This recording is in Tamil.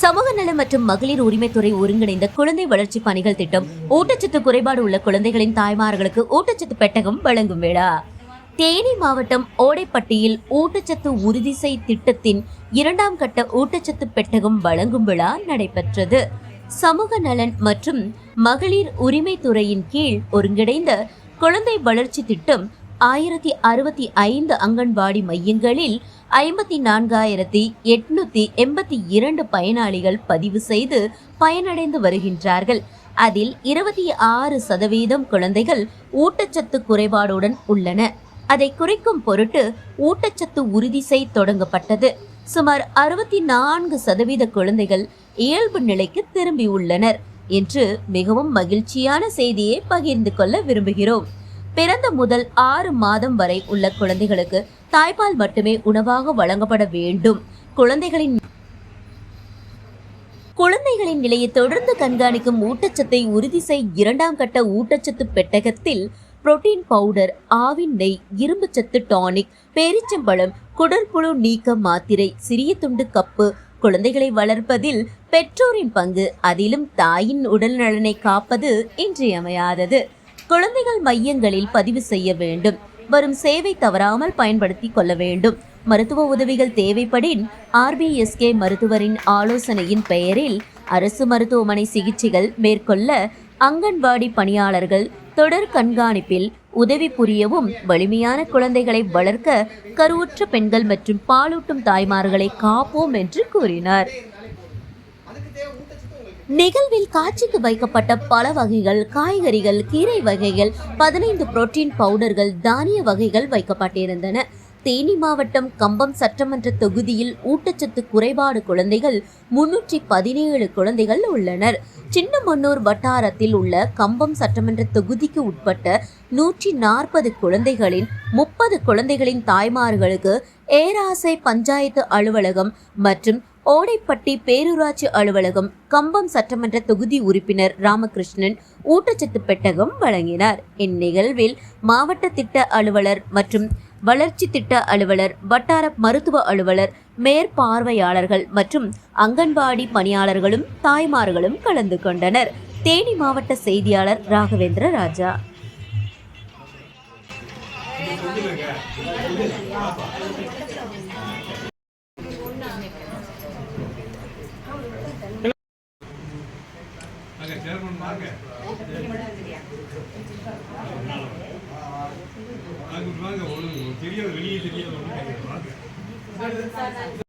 சமூக நல மற்றும் மகளிர் உரிமைத்துறை ஒருங்கிணைந்த குழந்தை வளர்ச்சி பணிகள் திட்டம் ஊட்டச்சத்து குறைபாடு உள்ள குழந்தைகளின் தாய்மார்களுக்கு ஊட்டச்சத்து பெட்டகம் வழங்கும் விழா. தேனி மாவட்டம் ஓடைப்பட்டியில் ஊட்டச்சத்து உறுதிசை திட்டத்தின் இரண்டாம் கட்ட ஊட்டச்சத்து பெட்டகம் வழங்கும் விழா நடைபெற்றது. சமூக நலன் மற்றும் மகளிர் உரிமைத்துறையின் கீழ் ஒருங்கிணைந்த குழந்தை வளர்ச்சி திட்டம் ஆயிரத்தி அறுபத்தி ஐந்து அங்கன்வாடி மையங்களில் ஐம்பத்தி நான்காயிரத்தி எட்நூத்தி எண்பத்தி இரண்டு பயனாளிகள் பதிவு செய்து பயனடைந்து வருகின்றார்கள். அதில் இருபத்தி ஆறு சதவீதம் குழந்தைகள் ஊட்டச்சத்து குறைபாடுடன் உள்ளன. அதை குறைக்கும் பொருட்டு ஊட்டச்சத்து உறுதி செய் தொடங்கப்பட்டது. சுமார் அறுபத்தி நான்கு சதவீத குழந்தைகள் இயல்பு நிலைக்கு திரும்பியுள்ளனர் என்று மிகவும் மகிழ்ச்சியான செய்தியை பகிர்ந்து கொள்ள விரும்புகிறோம். பிறந்த முதல் ஆறு மாதம் வரை உள்ள குழந்தைகளுக்கு தாய்ப்பால் மட்டுமே உணவாக வழங்கப்பட வேண்டும். குழந்தைகளின் குழந்தைகளின் நிலையை தொடர்ந்து கண்காணிக்கும் ஊட்டச்சத்தை உறுதி செய் இரண்டாம் கட்ட ஊட்டச்சத்து பெட்டகத்தில் புரோட்டீன் பவுடர் ஆவின் நெய் இரும்புச்சத்து டானிக் பேரிச்சம்பழம் குடற்புழு நீக்க மாத்திரை சிறிய துண்டு கப்பு குழந்தைகளை வளர்ப்பதில் பெற்றோரின் பங்கு அதிலும் தாயின் உடல் நலனை காப்பது இன்றியமையாதது. குழந்தைகள் மையங்களில் பதிவு செய்ய வேண்டும். வரும் சேவை தவறாமல் பயன்படுத்திக் கொள்ள வேண்டும். மருத்துவ உதவிகள் தேவைப்படின் ஆர்பிஎஸ்கே மருத்துவரின் ஆலோசனையின் பெயரில் அரசு மருத்துவமனை சிகிச்சைகள் மேற்கொள்ள அங்கன்வாடி பணியாளர்கள் தொடர் கண்காணிப்பில் உதவி புரியவும் வலிமையான குழந்தைகளை வளர்க்க கருவுற்ற பெண்கள் மற்றும் பாலூட்டும் தாய்மார்களை காப்போம் என்று கூறினார். நிகழ்வில் காட்சிக்கு வைக்கப்பட்ட பல வகைகள் காய்கறிகள் கீரை வகைகள் பதினைந்து புரோட்டீன் பவுடர்கள் தானிய வகைகள் வைக்கப்பட்டிருந்தன. தேனி மாவட்டம் கம்பம் சட்டமன்ற தொகுதியில் ஊட்டச்சத்து குறைபாடு குழந்தைகள் முன்னூற்றி பதினேழு குழந்தைகள் உள்ளனர். சின்னமன்னூர் வட்டாரத்தில் உள்ள கம்பம் சட்டமன்ற தொகுதிக்கு உட்பட்ட நூற்றி நாற்பது குழந்தைகளின் முப்பது குழந்தைகளின் தாய்மார்களுக்கு ஏராசை பஞ்சாயத்து அலுவலகம் மற்றும் ஓடைப்பட்டி பேரூராட்சி அலுவலகம் கம்பம் சட்டமன்ற தொகுதி உறுப்பினர் ராமகிருஷ்ணன் ஊட்டச்சத்து பெட்டகம் வழங்கினார். இந்நிகழ்வில் மாவட்ட திட்ட அலுவலர் மற்றும் வளர்ச்சி திட்ட அலுவலர் வட்டார மருத்துவ அலுவலர் மேற்பார்வையாளர்கள் மற்றும் அங்கன்வாடி பணியாளர்களும் தாய்மார்களும் கலந்து கொண்டனர். தேனி மாவட்ட செய்தியாளர் ராகவேந்திர ராஜா. தெரியாது வெளியே தெரியாது ஒண்ணு தெரியாது வாங்க